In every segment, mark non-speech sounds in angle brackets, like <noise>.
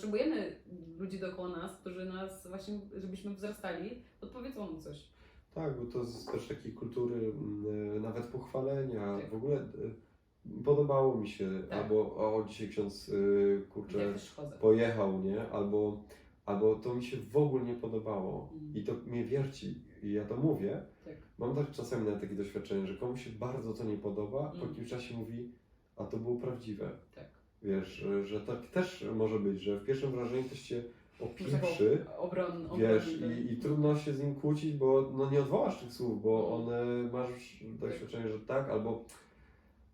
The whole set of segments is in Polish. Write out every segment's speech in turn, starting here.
potrzebujemy ludzi dookoła nas, którzy nas właśnie, żebyśmy wzrastali, podpowiedzą nam coś. Tak, bo to z też takiej kultury mm, nawet pochwalenia. Tak. W ogóle y, podobało mi się, Tak. albo o dzisiaj ksiądz y, Ja kurczę pojechał, nie? Albo, albo to mi się w ogóle nie podobało. Mm. I to mnie wierci. I ja to mówię. Tak. Mam tak czasami nawet takie doświadczenie, że komuś się bardzo to nie podoba, po Mm. jakimś czasie mówi, a to było prawdziwe. Tak. Wiesz, że, że tak też może być, że w pierwszym wrażeniu ktoś cię opieprzy. Obron, obron, Wiesz, i, i trudno się z nim kłócić, bo no nie odwołasz tych słów, bo Mm. one masz doświadczenie, że tak, albo,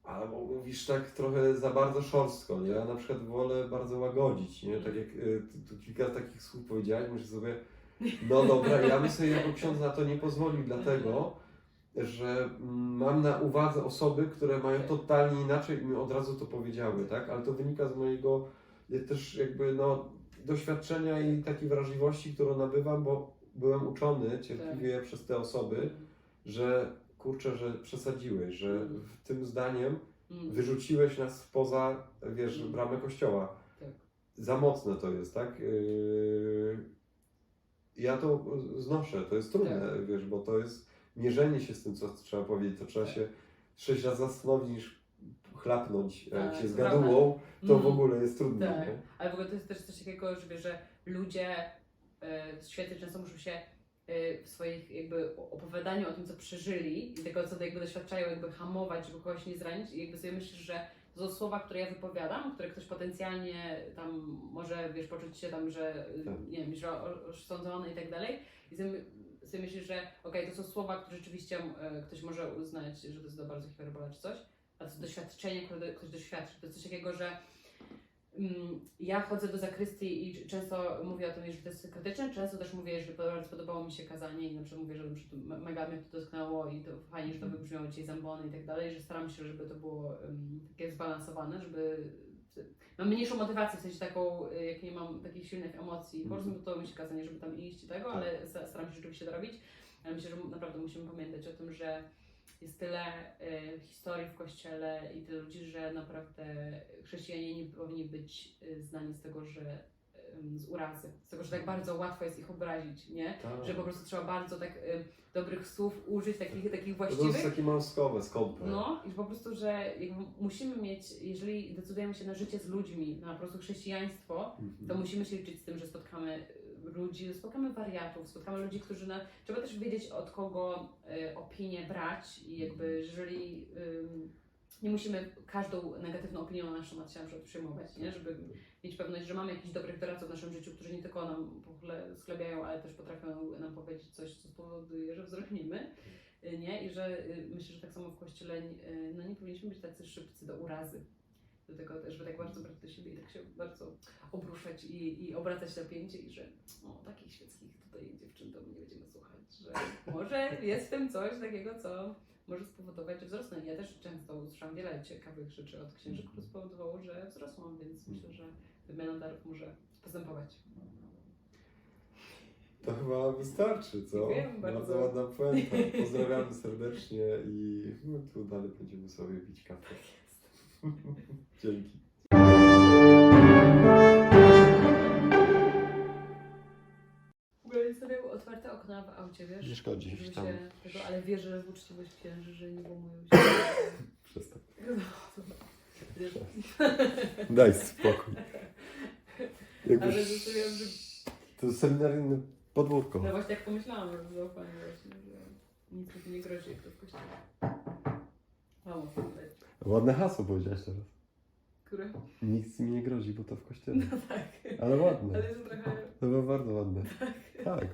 albo mówisz tak trochę za bardzo szorstko. Nie? Ja na przykład wolę bardzo łagodzić, nie? Tak jak y, tu, tu kilka takich słów powiedziałeś, myślę sobie, no dobra, ja bym sobie jako ksiądz na to nie pozwolił, dlatego, że mam na uwadze osoby, które mają totalnie inaczej i mi od razu to powiedziały, tak? Ale to wynika z mojego y, też jakby no doświadczenia i takiej wrażliwości, którą nabywam, bo byłem uczony cierpliwie przez te osoby, że kurczę, że przesadziłeś, że Mm. tym zdaniem Mm. wyrzuciłeś nas poza, wiesz, Mm. bramę kościoła. Tak. Za mocne to jest, tak? Yy, Ja to znoszę, to jest trudne, Tak. wiesz, bo to jest mierzenie się z tym, co trzeba powiedzieć, to trzeba się sześć razy zastanowić niż chlapnąć. Jak Tak, się z gadułą, to w Mm. ogóle jest trudne. Tak. nie? Ale w ogóle to jest też coś takiego, że, że ludzie e, w świecie często muszą się e, w swoich jakby opowiadaniu o tym, co przeżyli i tego, co jakby doświadczają, jakby hamować, żeby kogoś nie zranić i jakby sobie myślisz, że to są słowa, które ja wypowiadam, które ktoś potencjalnie tam może, wiesz, poczuć się tam, że e, Tak. nie wiem, że o- oszczędzony i tak dalej i sobie, myślisz, że okej, to są słowa, które rzeczywiście e, ktoś może uznać, że to jest bardzo hiperbola czy coś, a to jest doświadczenie, które ktoś doświadczy. To jest coś takiego, że Mm, Ja chodzę do zakrystii i często mówię o tym, że to jest krytyczne, często też mówię, że bardzo podobało mi się kazanie i na przykład mówię, że na przykład mega mnie to dotknęło i to fajnie, że to wybrzmiało dzisiaj zambony i tak dalej, że staram się, żeby to było um, takie zbalansowane, żeby mam mniejszą motywację, w sensie taką, y, jak nie mam takich silnych emocji, po prostu to mi się kazanie, żeby tam iść i tego, ale sta- staram się rzeczywiście to robić, ale myślę, że naprawdę musimy pamiętać o tym, że jest tyle y, historii w kościele i tyle ludzi, że naprawdę chrześcijanie nie powinni być y, znani z tego, że z urazy, z tego, że tak bardzo łatwo jest ich obrazić, nie? Tak. Że po prostu trzeba bardzo tak y, dobrych słów użyć, takich, takich To jest właściwych. takie małskowe, skąpe. No i po prostu, że musimy mieć, jeżeli decydujemy się na życie z ludźmi, na po prostu chrześcijaństwo, Mhm. to musimy się liczyć z tym, że spotkamy y, ludzi, spotkamy wariatów, spotkamy ludzi, którzy na... Trzeba też wiedzieć od kogo y, opinię brać i jakby jeżeli ym, nie musimy każdą negatywną opinię się na przykład przyjmować, nie? Żeby mieć pewność, że mamy jakichś dobrych doradców w naszym życiu, którzy nie tylko nam w ogóle sklebiają, ale też potrafią nam powiedzieć coś, co spowoduje, że wzrośniemy, y, nie? I że y, myślę, że tak samo w Kościele y, no nie powinniśmy być tacy szybcy do urazy. Do tego też, żeby tak bardzo brać do siebie i tak się bardzo obruszać i, i obracać napięcie i że o, takich świeckich tutaj dziewczyn to my nie będziemy słuchać, że może jest w tym coś takiego, co może spowodować, że wzrosnę. Ja też często usłyszałam wiele ciekawych rzeczy od księży, które spowodowało, że wzrosłam, więc myślę, że wymiana darów może postępować. To chyba wystarczy, co? Dziękuję bardzo. bardzo ładna puenta. <laughs> Pozdrawiamy serdecznie i no, tu dalej będziemy sobie pić kawę. <laughs> Dzięki. Jest sobie otwarte okna w aucie, wiesz? Nie szkodzi, Żeby tam. się tego, ale wierzę w uczciwość księży, że nie włamują się. <laughs> Przestań. No, to- Daj spokój. Ale Jakbyś... zostawiam, że... To seminaryjne podwórko. No właśnie tak pomyślałam, że zaufanie właśnie, że nic mi nie grozi, jak to w kościele. Mało. Ładne hasło powiedziałeś teraz. Które? Nic mi nie grozi, bo to w kościele. No tak. Ale ładne. Ale jest trochę... To było bardzo ładne. Tak.